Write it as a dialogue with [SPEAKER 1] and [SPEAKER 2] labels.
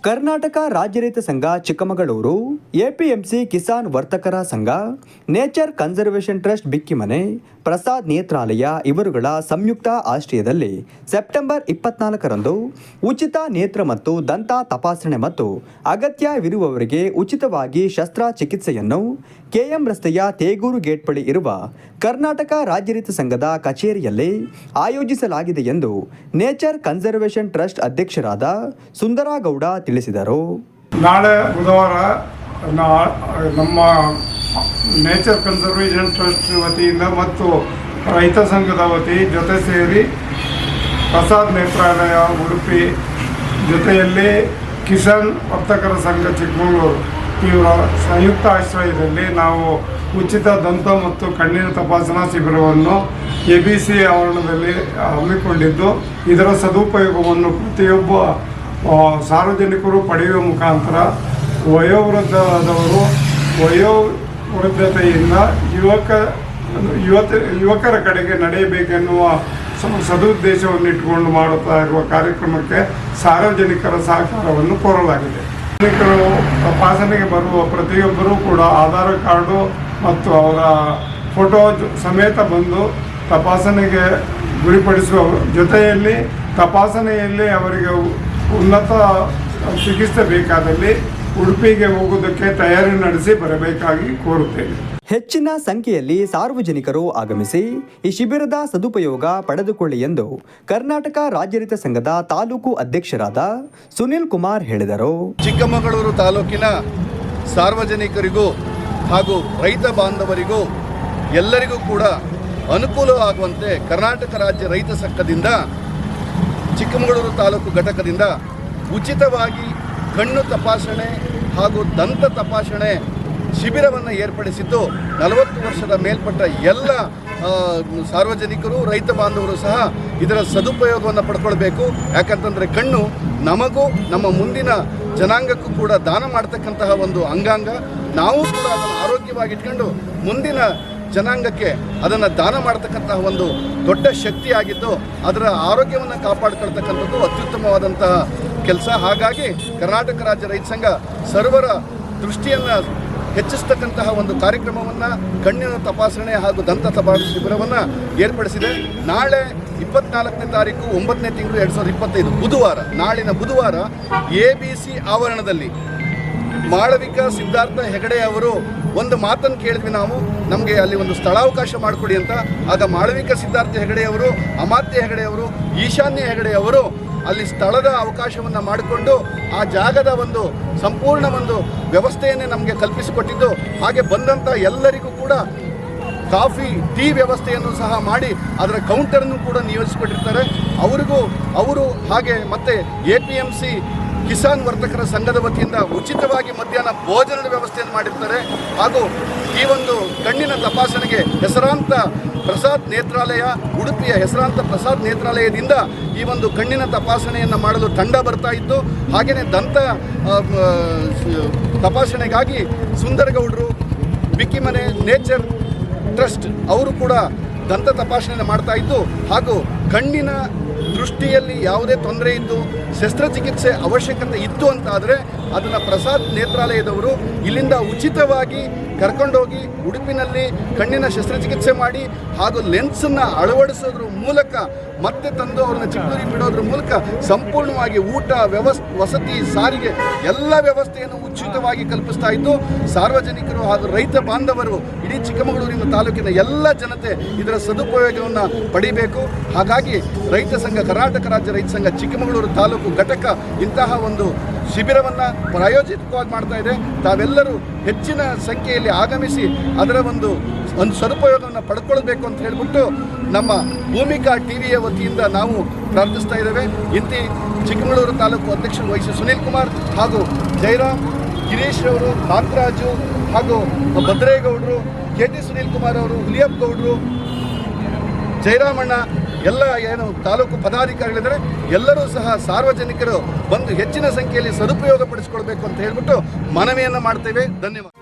[SPEAKER 1] ಕರ್ನಾಟಕ ರಾಜ್ಯ ರೈತ ಸಂಘ ಚಿಕ್ಕಮಗಳೂರು ಎಪಿಎಂಸಿ ಕಿಸಾನ್ ವರ್ತಕರ ಸಂಘ nature conservation trust Bikkimane Prasad Netralaya ಇವರುಗಳ ಸಂಯುಕ್ತ ಆಶ್ರಯದಲ್ಲಿ ಸೆಪ್ಟೆಂಬರ್ ಇಪ್ಪತ್ನಾಲ್ಕರಂದು ಉಚಿತ ನೇತ್ರ ಮತ್ತು ದಂತ ತಪಾಸಣೆ ಮತ್ತು ಅಗತ್ಯವಿರುವವರಿಗೆ ಉಚಿತವಾಗಿ ಶಸ್ತ್ರಚಿಕಿತ್ಸೆಯನ್ನು ಕೆಎಂ ರಸ್ತೆಯ ತೇಗೂರು ಗೇಟ್ ಬಳಿ ಇರುವ ಕರ್ನಾಟಕ ರಾಜ್ಯ ರೈತ ಸಂಘದ ಕಚೇರಿಯಲ್ಲಿ ಆಯೋಜಿಸಲಾಗಿದೆ ಎಂದು ನೇಚರ್ ಕನ್ಸರ್ವೇಷನ್ ಟ್ರಸ್ಟ್ ಅಧ್ಯಕ್ಷರಾದ ಸುಂದರಗೌಡ ತಿಳಿಸಿದರು.
[SPEAKER 2] ನಾಳೆ ಬುಧವಾರ ನಮ್ಮ ನೇಚರ್ ಕನ್ಸರ್ವೇಷನ್ ಟ್ರಸ್ಟ್ ವತಿಯಿಂದ ಮತ್ತು ರೈತ ಸಂಘದ ವತಿ ಜೊತೆ ಸೇರಿ ಪ್ರಸಾದ್ ನೇತ್ರಾಲಯ, ಉಡುಪಿ ಜೊತೆಯಲ್ಲಿ ಕಿಸಾನ್ ವರ್ತಕರ ಸಂಘ ಚಿಕ್ಕಮಗಳೂರು. ಇವರ ಸಂಯುಕ್ತ ಆಶ್ರಯದಲ್ಲಿ ನಾವು ಉಚಿತ ದಂತ ಮತ್ತು ಕಣ್ಣಿನ ತಪಾಸಣಾ ಶಿಬಿರವನ್ನು ಎ ಬಿ ಸಿ ಆವರಣದಲ್ಲಿ ಹಮ್ಮಿಕೊಂಡಿದ್ದು, ಇದರ ಸದುಪಯೋಗವನ್ನು ಪ್ರತಿಯೊಬ್ಬ ಸಾರ್ವಜನಿಕರು ಪಡೆಯುವ ಮುಖಾಂತರ ವಯೋವೃದ್ಧರಾದವರು ವಯೋವೃದ್ಧತೆಯಿಂದ ಯುವಕ ಯುವತ, ಯುವಕರ ಕಡೆಗೆ ನಡೆಯಬೇಕೆನ್ನುವ ಸದುದ್ದೇಶವನ್ನು ಇಟ್ಟುಕೊಂಡು ಮಾಡುತ್ತಾ ಇರುವ ಕಾರ್ಯಕ್ರಮಕ್ಕೆ ಸಾರ್ವಜನಿಕರ ಸಹಕಾರವನ್ನು ಕೋರಲಾಗಿದೆ. ಸಾರ್ವಜನಿಕರು ತಪಾಸಣೆಗೆ ಬರುವ ಪ್ರತಿಯೊಬ್ಬರೂ ಕೂಡ ಆಧಾರ್ ಕಾರ್ಡು ಮತ್ತು ಅವರ ಫೋಟೋ ಸಮೇತ ಬಂದು ತಪಾಸಣೆಗೆ ಗುರಿಪಡಿಸುವ ಜೊತೆಯಲ್ಲಿ ತಪಾಸಣೆಯಲ್ಲಿ ಅವರಿಗೆ ಉನ್ನತ ಚಿಕಿತ್ಸೆ ಬೇಕಾದಲ್ಲಿ ಉಡುಪಿಗೆ ಹೋಗುವುದಕ್ಕೆ ತಯಾರಿ ನಡೆಸಿ ಬರಬೇಕಾಗಿ ಕೋರುತ್ತೇನೆ.
[SPEAKER 1] ಹೆಚ್ಚಿನ ಸಂಖ್ಯೆಯಲ್ಲಿ ಸಾರ್ವಜನಿಕರು ಆಗಮಿಸಿ ಈ ಶಿಬಿರದ ಸದುಪಯೋಗ ಪಡೆದುಕೊಳ್ಳಿ ಎಂದು ಕರ್ನಾಟಕ ರಾಜ್ಯ ರೈತ ಸಂಘದ ತಾಲೂಕು ಅಧ್ಯಕ್ಷರಾದ ಸುನಿಲ್ ಕುಮಾರ್ ಹೇಳಿದರು.
[SPEAKER 3] ಚಿಕ್ಕಮಗಳೂರು ತಾಲೂಕಿನ ಸಾರ್ವಜನಿಕರಿಗೂ ಹಾಗೂ ರೈತ ಬಾಂಧವರಿಗೂ ಎಲ್ಲರಿಗೂ ಕೂಡ ಅನುಕೂಲವಾಗುವಂತೆ ಕರ್ನಾಟಕ ರಾಜ್ಯ ರೈತ ಸಂಘದಿಂದ ಚಿಕ್ಕಮಗಳೂರು ತಾಲೂಕು ಘಟಕದಿಂದ ಉಚಿತವಾಗಿ ಕಣ್ಣು ತಪಾಸಣೆ ಹಾಗೂ ದಂತ ತಪಾಸಣೆ ಶಿಬಿರವನ್ನು ಏರ್ಪಡಿಸಿದ್ದು ನಲವತ್ತು ವರ್ಷದ ಮೇಲ್ಪಟ್ಟ ಎಲ್ಲ ಸಾರ್ವಜನಿಕರು, ರೈತ ಬಾಂಧವರು ಸಹ ಇದರ ಸದುಪಯೋಗವನ್ನು ಪಡ್ಕೊಳ್ಬೇಕು. ಯಾಕಂತಂದರೆ ಕಣ್ಣು ನಮಗೂ ನಮ್ಮ ಮುಂದಿನ ಜನಾಂಗಕ್ಕೂ ಕೂಡ ದಾನ ಮಾಡ್ತಕ್ಕಂತಹ ಒಂದು ಅಂಗಾಂಗ. ನಾವು ಕೂಡ ಅದನ್ನು ಆರೋಗ್ಯವಾಗಿ ಇಟ್ಕೊಂಡು ಮುಂದಿನ ಜನಾಂಗಕ್ಕೆ ಅದನ್ನು ದಾನ ಮಾಡತಕ್ಕಂತಹ ಒಂದು ದೊಡ್ಡ ಶಕ್ತಿಯಾಗಿದ್ದು ಅದರ ಆರೋಗ್ಯವನ್ನು ಕಾಪಾಡ್ಕೊಳ್ತಕ್ಕಂಥದ್ದು ಅತ್ಯುತ್ತಮವಾದಂತಹ ಕೆಲಸ. ಹಾಗಾಗಿ ಕರ್ನಾಟಕ ರಾಜ್ಯ ರೈತ ಸಂಘ ಸರ್ವರ ದೃಷ್ಟಿಯನ್ನು ಹೆಚ್ಚಿಸ್ತಕ್ಕಂತಹ ಒಂದು ಕಾರ್ಯಕ್ರಮವನ್ನು, ಕಣ್ಣಿನ ತಪಾಸಣೆ ಹಾಗೂ ದಂತ ತಪಾಸಣೆ ಶಿಬಿರವನ್ನು ಏರ್ಪಡಿಸಿದೆ. ನಾಳೆ ಇಪ್ಪತ್ನಾಲ್ಕನೇ ತಾರೀಕು ಒಂಬತ್ತನೇ ತಿಂಗಳು ಎರಡು ಸಾವಿರದ ಇಪ್ಪತ್ತೈದು, ಬುಧವಾರ, ನಾಳಿನ ಬುಧವಾರ ಎ ಬಿ ಸಿ ಆವರಣದಲ್ಲಿ ಮಾಳವಿಕ ಸಿದ್ಧಾರ್ಥ ಹೆಗಡೆ ಅವರು ಒಂದು ಮಾತನ್ನು ಕೇಳಿದ್ವಿ ನಾವು. ನಮಗೆ ಅಲ್ಲಿ ಒಂದು ಸ್ಥಳಾವಕಾಶ ಮಾಡಿಕೊಡಿ ಅಂತ. ಆಗ ಮಾಳವಿಕ ಸಿದ್ಧಾರ್ಥ ಹೆಗಡೆ ಅವರು, ಅಮಾತ್ಯ ಹೆಗಡೆ ಅವರು, ಈಶಾನ್ಯ ಹೆಗಡೆ ಅವರು ಅಲ್ಲಿ ಸ್ಥಳದ ಅವಕಾಶವನ್ನು ಮಾಡಿಕೊಂಡು ಆ ಜಾಗದ ಒಂದು ಸಂಪೂರ್ಣ ಒಂದು ವ್ಯವಸ್ಥೆಯನ್ನೇ ನಮಗೆ ಕಲ್ಪಿಸಿಕೊಟ್ಟಿದ್ದು. ಹಾಗೆ ಬಂದಂಥ ಎಲ್ಲರಿಗೂ ಕೂಡ ಕಾಫಿ, ಟೀ ವ್ಯವಸ್ಥೆಯನ್ನು ಸಹ ಮಾಡಿ ಅದರ ಕೌಂಟರನ್ನು ಕೂಡ ನಿಯೋಜಿಸಿಕೊಟ್ಟಿರ್ತಾರೆ. ಅವರಿಗೂ, ಅವರು ಹಾಗೆ ಮತ್ತೆ A P M C Kisan ವರ್ತಕರ ಸಂಘದ ವತಿಯಿಂದ ಉಚಿತವಾಗಿ ಮಧ್ಯಾಹ್ನ ಭೋಜನದ ವ್ಯವಸ್ಥೆಯನ್ನು ಮಾಡಿರ್ತಾರೆ. ಹಾಗೂ ಈ ಒಂದು ಕಣ್ಣಿನ ತಪಾಸಣೆಗೆ ಹೆಸರಾಂತ ಪ್ರಸಾದ್ ನೇತ್ರಾಲಯ, ಉಡುಪಿಯ ಹೆಸರಾಂತ ಪ್ರಸಾದ್ ನೇತ್ರಾಲಯದಿಂದ ಈ ಒಂದು ಕಣ್ಣಿನ ತಪಾಸಣೆಯನ್ನು ಮಾಡಲು ತಂಡ ಬರ್ತಾ ಇತ್ತು. ಹಾಗೆಯೇ ದಂತ ತಪಾಸಣೆಗಾಗಿ ಸುಂದರಗೌಡರು, ಬಿಕ್ಕಿಮನೆ ನೇಚರ್ ಟ್ರಸ್ಟ್ ಅವರು ಕೂಡ ದಂತ ತಪಾಸಣೆಯನ್ನು ಮಾಡ್ತಾ ಇದ್ದು, ಹಾಗೂ ಕಣ್ಣಿನ ದೃಷ್ಟಿಯಲ್ಲಿ ಯಾವುದೇ ತೊಂದರೆ ಇದ್ದು, ಶಸ್ತ್ರಚಿಕಿತ್ಸೆ ಅವಶ್ಯಕತೆ ಇತ್ತು ಅಂತ ಆದರೆ ಅದನ್ನು ಪ್ರಸಾದ್ ನೇತ್ರಾಲಯದವರು ಇಲ್ಲಿಂದ ಉಚಿತವಾಗಿ ಕರ್ಕೊಂಡೋಗಿ ಉಡುಪಿನಲ್ಲಿ ಕಣ್ಣಿನ ಶಸ್ತ್ರಚಿಕಿತ್ಸೆ ಮಾಡಿ, ಹಾಗೂ ಲೆನ್ಸನ್ನು ಅಳವಡಿಸೋದ್ರ ಮೂಲಕ ಮತ್ತೆ ತಂದು ಅವ್ರನ್ನ ಚಿಕ್ಕೂರಿಗೆ ಬಿಡೋದ್ರ ಮೂಲಕ ಸಂಪೂರ್ಣವಾಗಿ ಊಟ, ವ್ಯವಸ್, ವಸತಿ, ಸಾರಿಗೆ ಎಲ್ಲ ವ್ಯವಸ್ಥೆಯನ್ನು ಉಚಿತವಾಗಿ ಕಲ್ಪಿಸ್ತಾ ಇದ್ದು, ಸಾರ್ವಜನಿಕರು ಹಾಗೂ ರೈತ ಬಾಂಧವರು ಇಡೀ ಚಿಕ್ಕಮಗಳೂರಿನ ತಾಲೂಕಿನ ಎಲ್ಲ ಜನತೆ ಇದರ ಸದುಪಯೋಗವನ್ನು ಪಡಿಬೇಕು. ಹಾಗಾಗಿ ರೈತ ಸಂಘ, ಕರ್ನಾಟಕ ರಾಜ್ಯ ರೈತ ಸಂಘ, ಚಿಕ್ಕಮಗಳೂರು ತಾಲೂಕು ಘಟಕ ಇಂತಹ ಒಂದು ಶಿಬಿರವನ್ನು ಪ್ರಾಯೋಜಿತವಾಗಿ ಮಾಡ್ತಾ ಇದೆ. ತಾವೆಲ್ಲರೂ ಹೆಚ್ಚಿನ ಸಂಖ್ಯೆಯಲ್ಲಿ ಆಗಮಿಸಿ ಅದರ ಒಂದು ಒಂದು ಸದುಪಯೋಗವನ್ನು ಪಡ್ಕೊಳ್ಬೇಕು ಅಂತ ಹೇಳಿಬಿಟ್ಟು ನಮ್ಮ ಭೂಮಿಕಾ ಟಿವಿಯ ವತಿಯಿಂದ ನಾವು ಪ್ರಾರ್ಥಿಸ್ತಾ ಇದ್ದೇವೆ. ಇಂತಿ ಚಿಕ್ಕಮಗಳೂರು ತಾಲೂಕು ಅಧ್ಯಕ್ಷರು ವಹಿಸಿ ಸುನೀಲ್ ಕುಮಾರ್ ಹಾಗೂ ಜಯರಾಮ್ ಗಿರೀಶ್ ಅವರು ಕಾಂತರಾಜು ಹಾಗೂ ಭದ್ರೇಗೌಡರು ಕೆ ಟಿ ಸುನೀಲ್ ಕುಮಾರ್ ಅವರು, ಹುಲಿಯಪ್ಪ ಗೌಡರು ಜಯರಾಮಣ್ಣ ಎಲ್ಲ ಏನು ತಾಲೂಕು ಪದಾಧಿಕಾರಿಗಳಿದ್ದಾರೆ. ಎಲ್ಲರೂ ಸಹ ಸಾರ್ವಜನಿಕರು ಬಂದು ಹೆಚ್ಚಿನ ಸಂಖ್ಯೆಯಲ್ಲಿ ಸದುಪಯೋಗ ಪಡಿಸಿಕೊಳ್ಬೇಕು ಅಂತ ಹೇಳಿಬಿಟ್ಟು ಮನವಿಯನ್ನು ಮಾಡ್ತೇವೆ. ಧನ್ಯವಾದ.